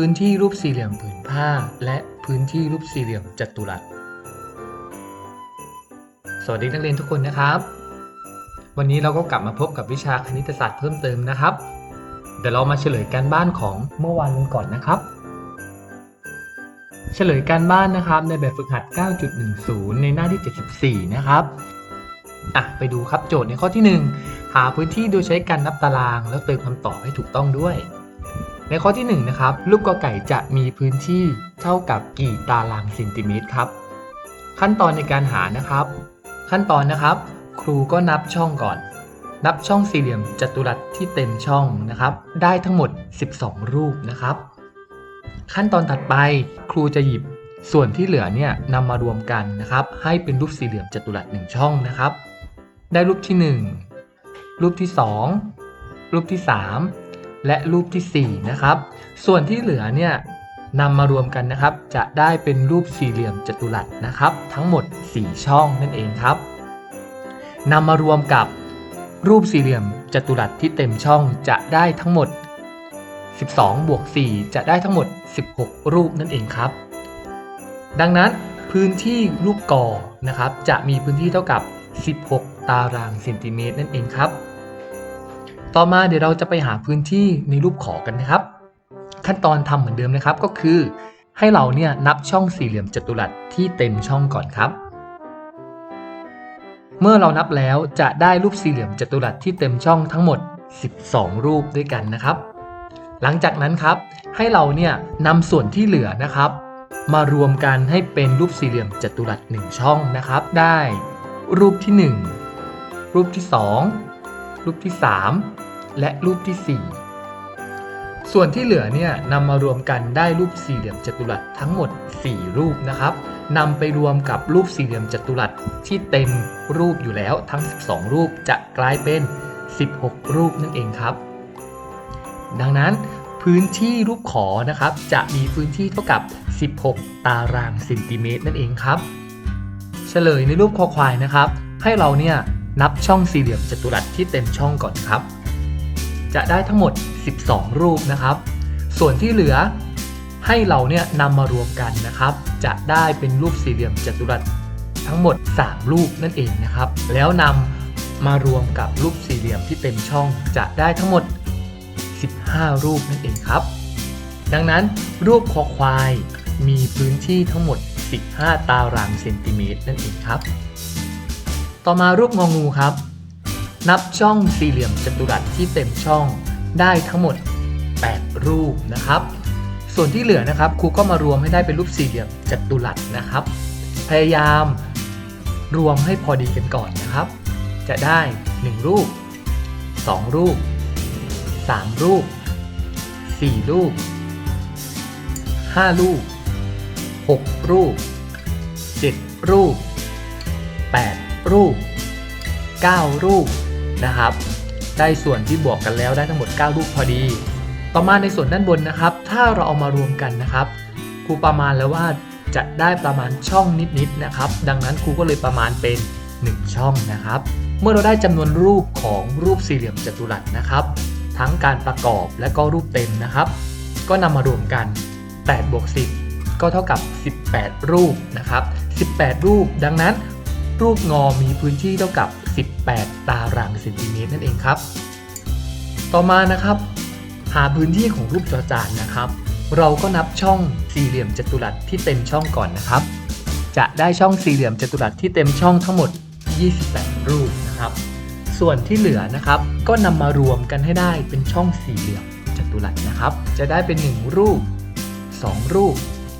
พื้นที่รูปสี่เหลี่ยมผืนผ้า และพื้นที่รูปสี่เหลี่ยมจัตุรัส สวัสดีนักเรียนทุกคนนะครับ วันนี้เราก็กลับมาพบกับวิชาคณิตศาสตร์เพิ่มเติมนะครับ เดี๋ยวเรามาเฉลยการบ้านของเมื่อวานกันก่อนนะครับ เฉลยการบ้านนะครับในแบบฝึกหัด 9.10 ในหน้าที่ 74 นะครับอะไปดูครับโจทย์ในข้อที่ 1 หาพื้นที่โดยใช้การนับตาราง แล้วเติมคำตอบให้ถูกต้องด้วย ในข้อที่1นะครับลูกกอไก่จะมีพื้นที่เท่ากับกี่ตารางเซนติเมตรครับ ขั้นตอนในการหานะครับ ขั้นตอนนะครับ ครูก็นับช่องก่อน นับช่องสี่เหลี่ยมจัตุรัสที่เต็มช่องนะครับ ได้ทั้งหมด 12 รูปนะครับ ขั้นตอนถัดไปครูจะหยิบส่วนที่เหลือเนี่ยนำมารวมกันนะครับ ให้เป็นรูปสี่เหลี่ยมจัตุรัสหนึ่งช่องนะครับ ได้รูปที่ 1 รูปที่ 2 รูปที่ 3 และรูปทีสี่ 4 นะครับ ส่วนที่เหลือเนี่ยนำมารวมกันนะครับ จะได้เป็นรูปสี่เหลี่ยมจัตุรัสนะครับ ทั้งหมด 4 ช่องนั่นเองครับนำมารวมกับรูปสี่เหลี่ยมจัตุรัสที่เต็มช่องจะได้ทั้งหมด 12 บวก 4 จะได้ทั้งหมด 16 รูปนั่นเองครับ ดังนั้นพื้นที่รูปกอนะครับ จะมีพื้นที่เท่ากับ 16 ตารางเซนติเมตรนั่นเองครับ ต่อมาเดี๋ยวเราจะไปหาพื้นที่ในรูปขอกันนะครับ ขั้นตอนทำเหมือนเดิมนะครับก็คือ ให้เราเนี่ยนับช่องสี่เหลี่ยมจัตุรัสที่เต็มช่องก่อนครับ เมื่อเรานับแล้วจะได้รูปสี่เหลี่ยมจัตุรัสที่เต็มช่องทั้งหมด 12 รูปด้วยกันนะครับ หลังจากนั้นครับให้เราเนี่ยนำส่วนที่เหลือนะครับ มารวมกันให้เป็นรูปสี่เหลี่ยมจัตุรัส1ช่องนะครับ ได้รูปที่ 1 รูปที่ 2 รูปที่ 3 และรูปที่ 4 ส่วนที่เหลือเนี่ยนำมารวมกันได้รูปสี่เหลี่ยมจัตุรัสทั้งหมด 4 รูปนะครับนำไปรวมกับรูปสี่เหลี่ยมจัตุรัสที่เต็มรูปอยู่แล้วทั้ง 12 รูปจะกลายเป็น 16 รูปนั่นเองครับ ดังนั้นพื้นที่รูปขอนะครับ จะมีพื้นที่เท่ากับ 16 ตารางเซนติเมตรนั่นเองครับ เฉลยในรูปคอควายนะครับ ให้เราเนี่ยนับช่องสี่เหลี่ยมจัตุรัสที่เต็มช่องก่อนครับ จะได้ทั้งหมด 12 รูปนะครับ ส่วนที่เหลือให้เราเนี่ยนำมารวมกันนะครับ จะได้เป็นรูปสี่เหลี่ยมจัตุรัสทั้งหมด 3 รูปนั่นเองนะครับ แล้วนำมารวมกับรูปสี่เหลี่ยมที่เต็มช่องจะได้ทั้งหมด 15 รูปนั่นเองครับ ดังนั้นรูปคอควายมีพื้นที่ทั้งหมด 15 ตารางเซนติเมตรนั่นเองครับ ต่อมารูปงองูครับ นับช่องสี่เหลี่ยมจัตุรัสที่เต็มช่องได้ทั้งหมด 8 รูปนะครับ ส่วนที่เหลือนะครับครูก็มารวมให้ได้เป็นรูปสี่เหลี่ยมจัตุรัสนะครับ พยายามรวมให้พอดีกันก่อนนะครับ จะได้ 1 รูป 2 รูป 3 รูป 4 รูป 5 รูป 6 รูป 7 รูป 8 รูป 9 รูป นะครับ ได้ส่วนที่บวกกันแล้วได้ทั้งหมด9รูปพอดี ต่อมาในส่วนด้านบนนะครับ ถ้าเราเอามารวมกันนะครับครูประมาณแล้วว่าจะได้ประมาณช่องนิดๆนะครับ ดังนั้นครูก็เลยประมาณเป็น 1 ช่องนะครับ เมื่อเราได้จำนวนรูปของรูปสี่เหลี่ยมจัตุรัสนะครับ ทั้งการประกอบและก็รูปเต็มนะครับ ก็นำมารวมกัน8บวก10 ก็เท่ากับ 18 รูปนะครับ 18 รูป ดังนั้น รูปงอมีพื้นที่เท่ากับ 18 ตารางเซนติเมตรนั่นเองครับ ต่อมานะครับ หาพื้นที่ของรูปจอจานนะครับ เราก็นับช่องสี่เหลี่ยมจัตุรัสที่เต็มช่องก่อนนะครับ จะได้ช่องสี่เหลี่ยมจัตุรัสที่เต็มช่องทั้งหมด 28 รูปนะครับ ส่วนที่เหลือนะครับ ก็นำมารวมกันให้ได้เป็นช่องสี่เหลี่ยมจัตุรัสนะครับ จะได้เป็น 1 รูป 2 รูป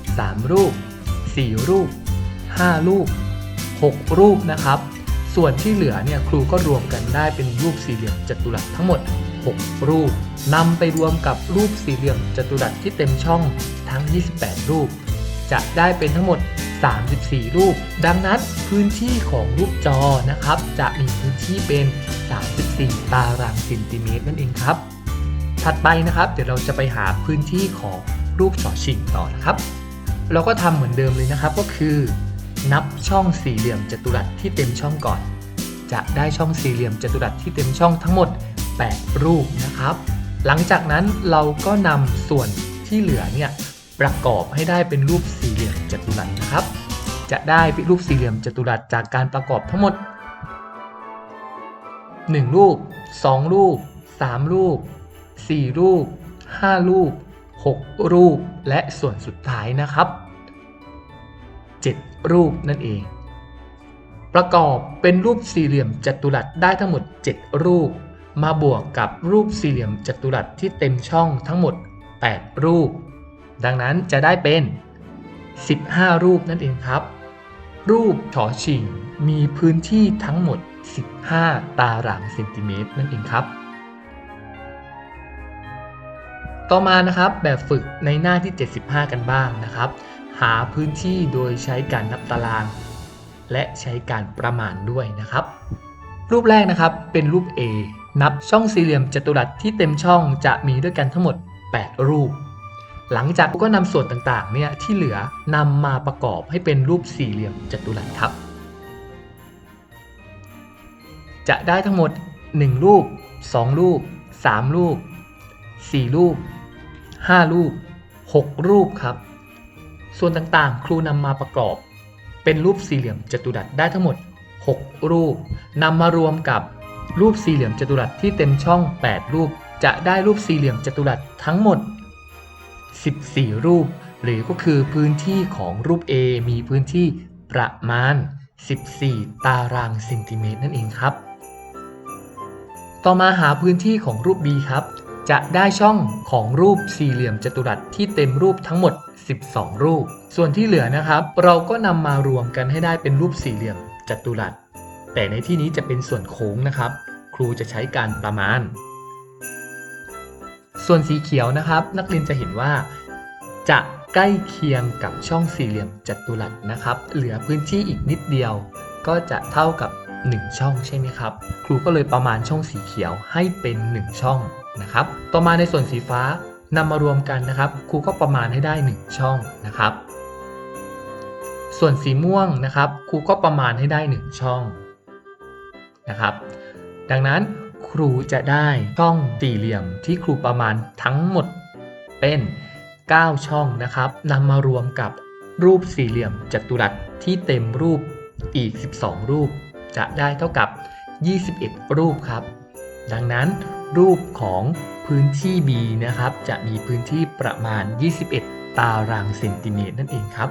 3 รูป 4 รูป 5 รูป 6 รูปนะครับ ส่วนที่เหลือเนี่ยครูก็รวมกันได้เป็นรูปสี่เหลี่ยมจัตุรัสทั้งหมด 6 รูปนำไปรวมกับรูปสี่เหลี่ยมจัตุรัสที่เต็มช่องทั้ง 28 รูป จะได้เป็นทั้งหมด 34 รูป ดังนั้นพื้นที่ของรูปจอนะครับ จะมีพื้นที่เป็น 34 ตารางเซนติเมตรนั่นเองครับ ถัดไปนะครับ เดี๋ยวเราจะไปหาพื้นที่ของรูปฉอชิงต่อนะครับ เราก็ทำเหมือนเดิมเลยนะครับก็คือ นับช่องสี่เหลี่ยมจัตุรัสที่เต็มช่องก่อน จะได้ช่องสี่เหลี่ยมจัตุรัสที่เต็มช่องทั้งหมด 8 รูปนะครับ หลังจากนั้นเราก็นำส่วนที่เหลือเนี่ยประกอบให้ได้เป็นรูปสี่เหลี่ยมจัตุรัสนะครับ จะได้เป็นรูปสี่เหลี่ยมจัตุรัสจากการประกอบทั้งหมด 1 รูป 2 รูป 3 รูป 4 รูป 5 รูป 6 รูปและส่วนสุดท้ายนะครับ 7รูปนั่นเอง ประกอบเป็นรูปสี่เหลี่ยมจัตุรัสได้ทั้งหมด 7 รูป มาบวกกับรูปสี่เหลี่ยมจัตุรัสที่เต็มช่องทั้งหมด 8 รูป ดังนั้นจะได้เป็น 15 รูปนั่นเองครับ รูปฉอชิงมีพื้นที่ทั้งหมด 15 ตารางเซนติเมตรนั่นเองครับต่อมานะครับแบบฝึกในหน้าที่ 75 กันบ้างนะครับ หาพื้นที่โดยใช้การนับตาราง และใช้การประมาณด้วยนะครับ รูปแรกนะครับเป็นรูป A นับช่องสี่เหลี่ยมจัตุรัสที่เต็มช่องจะมีด้วยกันทั้งหมด 8 รูป หลังจากก็นำส่วนต่างๆเนี่ยที่เหลือนำมาประกอบให้เป็นรูปสี่เหลี่ยมจัตุรัสครับ จะได้ทั้งหมด 1 รูป 2 รูป 3 รูป 4 รูป 5 รูป 6 รูปครับ ส่วนต่างๆ ครูนำมาประกอบ เป็นรูปสี่เหลี่ยมจัตุรัสได้ทั้งหมด 6 รูปนำมารวมกับรูปสี่เหลี่ยมจัตุรัสที่เต็มช่อง 8 รูป จะได้รูปสี่เหลี่ยมจัตุรัสทั้งหมด 14 รูป หรือก็คือพื้นที่ของรูป A มีพื้นที่ประมาณ 14 ตารางเซนติเมตรนั่นเองครับ ต่อมาหาพื้นที่ของรูป B ครับ จะได้ช่องของรูปสี่เหลี่ยมจัตุรัสที่เต็มรูปทั้งหมด 12 รูป ส่วนที่เหลือนะครับ เราก็นำมารวมกันให้ได้เป็นรูปสี่เหลี่ยมจัตุรัส แต่ในที่นี้จะเป็นส่วนโค้งนะครับ ครูจะใช้การประมาณ ส่วนสีเขียวนะครับ นักเรียนจะเห็นว่า จะใกล้เคียงกับช่องสี่เหลี่ยมจัตุรัสนะครับ เหลือพื้นที่อีกนิดเดียว ก็จะเท่ากับ 1 ช่องใช่ไหมครับ ครูก็เลยประมาณช่องสีเขียวให้เป็น 1 ช่องนะครับ ต่อมาในส่วนสีฟ้า นำมารวมกันนะครับครูก็ประมาณให้ได้ 1 ช่องนะครับ ส่วนสีม่วงนะครับครูก็ประมาณให้ได้ 1 ช่องนะครับ ดังนั้นครูจะได้ช่องสี่เหลี่ยมที่ครูประมาณทั้งหมดเป็น 9 ช่องนะครับนำมารวมกับรูปสี่เหลี่ยมจัตุรัสที่เต็มรูปอีก 12 รูป จะได้เท่ากับ 21 รูปครับ ดังนั้นรูปของ พื้นที่ B นะครับ จะมีพื้นที่ประมาณ 21 ตารางเซนติเมตรนั่นเองครับ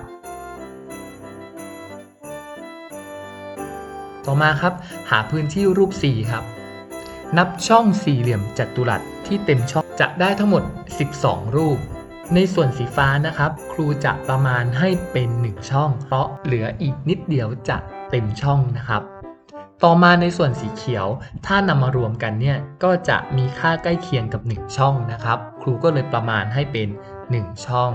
ต่อมาครับ หาพื้นที่รูป4ครับ นับช่องสี่เหลี่ยมจัตุรัสที่เต็มช่องจะได้ทั้งหมด 12 รูป ในส่วนสีฟ้านะครับ ครูจะประมาณให้เป็น 1 ช่อง เพราะเหลืออีกนิดเดียวจะเต็มช่องนะครับ ต่อมาในส่วนสีเขียว ถ้านำมารวมกันเนี่ยก็จะมีค่าใกล้เคียงกับ 1 ช่องนะครับ ครูก็เลยประมาณให้เป็น 1 ช่อง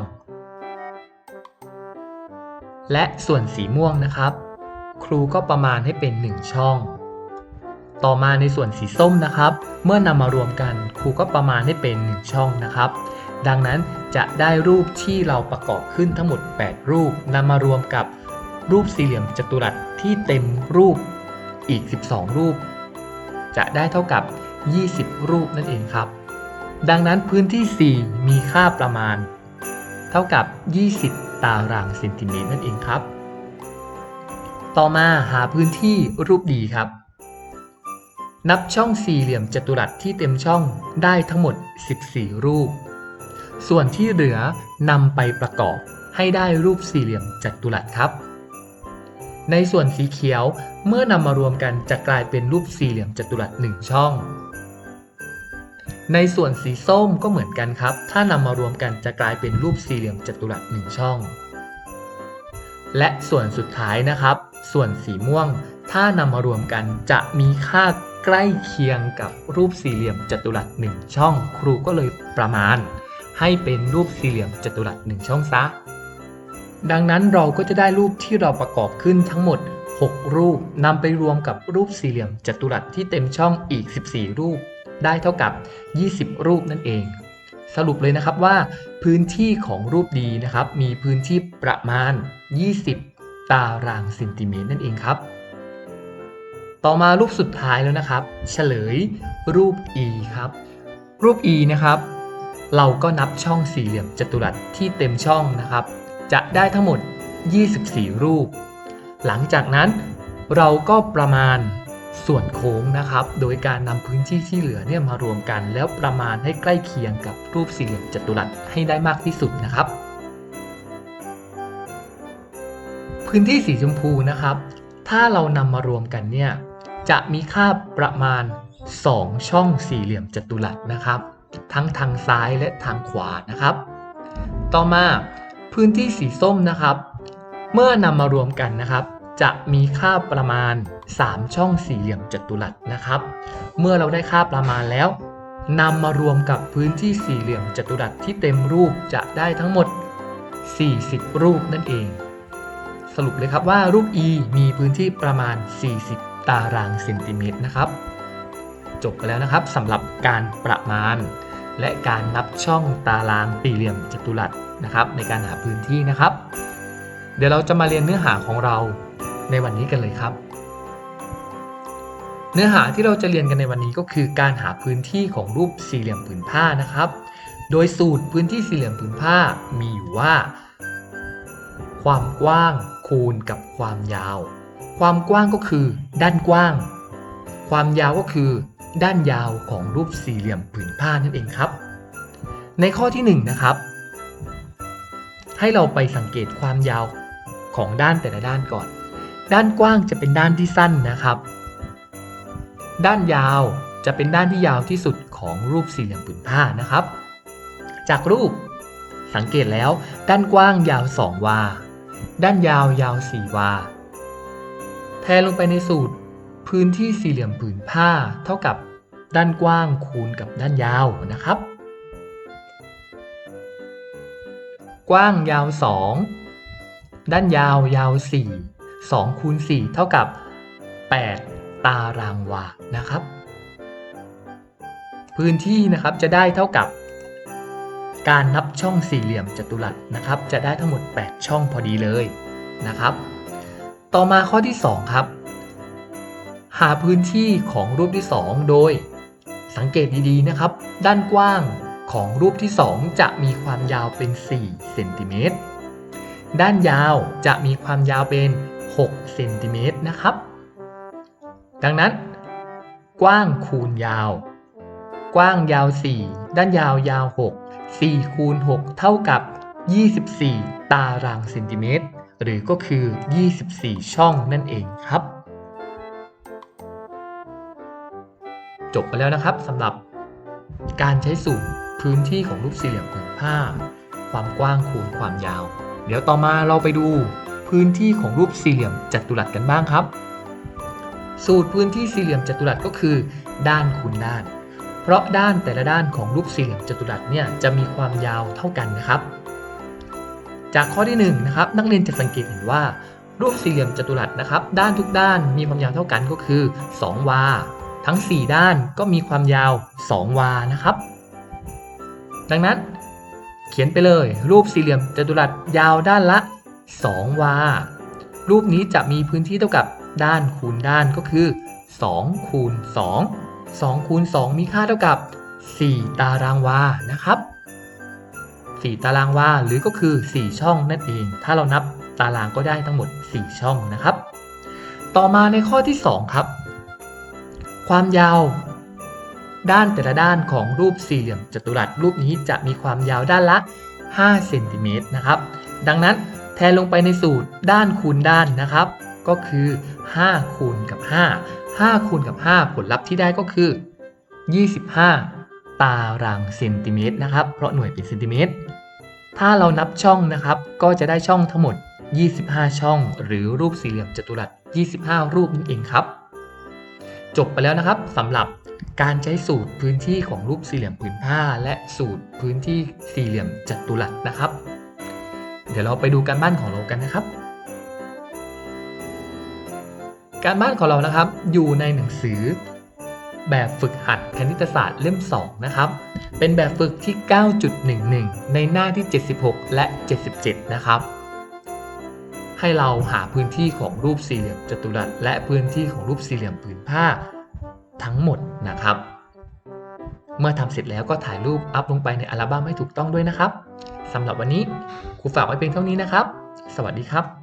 และส่วนสีม่วงนะครับ ครูก็ประมาณให้เป็น 1 ช่อง ต่อมาในส่วนสีส้มนะครับ เมื่อนำมารวมกันครูก็ประมาณให้เป็น 1 ช่องนะครับ ดังนั้นจะได้รูปที่เราประกอบขึ้นทั้งหมด 8 รูปนำมารวมกับรูปสี่เหลี่ยมจัตุรัสที่เต็มรูป อีก 12 รูป จะได้เท่ากับ 20 รูปนั่นเองครับ ดังนั้นพื้นที่ 4 มีค่าประมาณ เท่ากับ 20 ตารางเซนติเมตรนั่นเองครับ ต่อมาหาพื้นที่รูปดีครับ นับช่องสี่เหลี่ยมจัตุรัสที่เต็มช่องได้ทั้งหมด 14 รูป ส่วนที่เหลือนำไปประกอบให้ได้รูปสี่เหลี่ยมจัตุรัสครับ ในส่วนสีเขียวเมื่อนำมารวมกันจะกลายเป็นรูปสี่เหลี่ยมจัตุรัส1ช่อง ในส่วนสีส้มก็เหมือนกันครับ ถ้านำมารวมกันจะกลายเป็นรูปสี่เหลี่ยมจัตุรัส1ช่อง และส่วนสุดท้ายนะครับ ส่วนสีม่วง ถ้านำมารวมกันจะมีค่าใกล้เคียงกับรูปสี่เหลี่ยมจัตุรัส1ช่อง ครูก็เลยประมาณ ให้เป็นรูปสี่เหลี่ยมจัตุรัส1ช่องซะ ดังนั้นเราก็จะได้รูปที่เราประกอบขึ้นทั้งหมด 6 รูปนำไปรวมกับรูปสี่เหลี่ยมจัตุรัสที่เต็มช่องอีก 14 รูป ได้เท่ากับ 20 รูปนั่นเอง สรุปเลยนะครับว่า พื้นที่ของรูปดีนะครับ มีพื้นที่ประมาณ 20 ตารางเซนติเมตรนั่นเองครับ ต่อมารูปสุดท้ายแล้วนะครับ เฉลย รูป E ครับ รูป E นะครับเราก็นับช่องสี่เหลี่ยมจัตุรัสที่เต็มช่องนะครับ จะได้ทั้งหมด 24 รูป หลังจากนั้นเราก็ประมาณส่วนโค้งนะครับ โดยการนำพื้นที่ที่เหลือเนี่ยมารวมกัน แล้วประมาณให้ใกล้เคียงกับรูปสี่เหลี่ยมจัตุรัสให้ได้มากที่สุดนะครับ พื้นที่สีชมพูนะครับ ถ้าเรานำมารวมกันเนี่ยจะมีค่าประมาณ 2 ช่องสี่เหลี่ยมจัตุรัสนะครับ ทั้งทางซ้ายและทางขวานะครับ ต่อมา พื้นที่สีส้มนะครับ เมื่อนำมารวมกันนะครับ จะมีค่าประมาณ 3 ช่องสี่เหลี่ยมจัตุรัสนะครับ เมื่อเราได้ค่าประมาณแล้วนำมารวมกับพื้นที่สี่เหลี่ยมจัตุรัสที่เต็มรูปจะได้ทั้งหมด 40 รูปนั่นเอง สรุปเลยครับว่ารูป E มีพื้นที่ประมาณ 40 ตารางเซนติเมตรนะครับ จบไปแล้วนะครับสำหรับการประมาณ และการนับช่องตารางสี่เหลี่ยมจัตุรัสนะครับ ในการหาพื้นที่นะครับ เดี๋ยวเราจะมาเรียนเนื้อหาของเราในวันนี้กันเลยครับ เนื้อหาที่เราจะเรียนกันในวันนี้ก็คือการหาพื้นที่ของรูปสี่เหลี่ยมผืนผ้านะครับ โดยสูตรพื้นที่สี่เหลี่ยมผืนผ้ามีอยู่ว่า ความกว้างคูณกับความยาว ความกว้างก็คือด้านกว้าง ความยาวก็คือ ด้านยาวของรูปสี่เหลี่ยมผืนผ้านั่นเองครับ ในข้อที่1นงนะครับ ให้เราไปสังเกตความยาวของด้านแต่ละด้านก่อน ด้านกว้างจะเป็นด้านที่สั้นนะครับ ด้านยาวจะเป็นด้านที่ยาวที่สุดของรูปสี่เหลี่ยมผืนผ้านะครับ จากรูปสังเกตแล้ว ด้านกว้างยาว 2 วา ด้านยาวยาว 4 วา แทนลงไปในสูตร พื้นที่สี่เหลี่ยมผืนผ้าเท่ากับด้านกว้างคูณกับด้านยาวนะครับ กว้างยาว 2 ด้านยาวยาว 4 2คูณ4เท่ากับ 8 ตารางวานะครับ พื้นที่นะครับจะได้เท่ากับ การนับช่องสี่เหลี่ยมจัตุรัสนะครับ จะได้ทั้งหมด 8 ช่องพอดีเลยนะครับ ต่อมาข้อที่ 2 ครับ หาพื้นที่ของรูปที่ 2 โดย สังเกตดีๆนะครับ ด้านกว้างของรูปที่ 2 จะมีความยาวเป็น 4 เซนติเมตร ด้านยาวจะมีความยาวเป็น 6 เซนติเมตรนะครับ ดังนั้น กว้างคูณยาว กว้างยาว 4 ด้านยาวยาว 6 4 คูณ 6 เท่ากับ 24 ตารางเซนติเมตร หรือก็คือ 24 ช่องนั่นเองครับ จบไปแล้วนะครับสำหรับการใช้สูตรพื้นที่ของรูปสี่เหลี่ยมผืนผ้า ความกว้างคูณความยาว เดี๋ยวต่อมาเราไปดูพื้นที่ของรูปสี่เหลี่ยมจัตุรัสกันบ้างครับ สูตรพื้นที่สี่เหลี่ยมจัตุรัสก็คือ ด้านคูณด้าน เพราะด้านแต่ละด้านของรูปสี่เหลี่ยมจัตุรัสเนี่ยจะมีความยาวเท่ากันนะครับ จากข้อที่1นงนะครับนักเรียนจะสังเกตเห็นว่ารูปสี่เหลี่ยมจัตุรัสนะครับ ด้านทุกด้านมีความยาวเท่ากันก็คือ 2 วา ทั้ง 4 ด้านก็มีความยาว 2 วานะครับ ดังนั้นเขียนไปเลย รูปสี่เหลี่ยมจัตุรัสยาวด้านละ 2 วา รูปนี้จะมีพื้นที่เท่ากับด้านคูณด้านก็คือ2คูณ2 2คูณ2มีค่าเท่ากับ 4 ตารางวานะครับ 4 ตารางวาหรือก็คือ 4 ช่องนั่นเอง ถ้าเรานับตารางก็ได้ทั้งหมด 4 ช่องนะครับ ต่อมาในข้อที่ 2 ครับ ความยาว ด้านแต่ละด้านของรูปสี่เหลี่ยมจัตุรัสรูปนี้จะมีความยาวด้านละ 5 เซนติเมตรนะครับ ดังนั้นแทนลงไปในสูตรด้านคูณด้านนะครับ ก็คือ 5 คูณกับ 5 5 คูณกับ 5 ผลลัพธ์ที่ได้ก็คือ 25 ตารางเซนติเมตรนะครับ เพราะหน่วยเป็นเซนติเมตร ถ้าเรานับช่องนะครับ ก็จะได้ช่องทั้งหมด 25 ช่อง หรือรูปสี่เหลี่ยมจัตุรัส 25 รูปนั่นเองครับ จบไปแล้วนะครับสำหรับการใช้สูตรพื้นที่ของรูปสี่เหลี่ยมผืนผ้า และสูตรพื้นที่สี่เหลี่ยมจัตุรัสนะครับ เดี๋ยวเราไปดูการบ้านของเรากันนะครับ การบ้านของเรานะครับ อยู่ในหนังสือ แบบฝึกหัดคณิตศาสตร์เล่ม 2 นะครับ เป็นแบบฝึกที่ 9.11 ในหน้าที่ 76 และ 77 นะครับ ให้เราหาพื้นที่ของรูปสี่เหลี่ยมจัตุรัส และพื้นที่ของรูปสี่เหลี่ยมผืนผ้าทั้งหมดนะครับ เมื่อทำเสร็จแล้วก็ถ่ายรูปอัพลงไปในอัลบั้มให้ถูกต้องด้วยนะครับสำหรับวันนี้ครูฝากไว้เพียงเท่านี้นะครับ สวัสดีครับ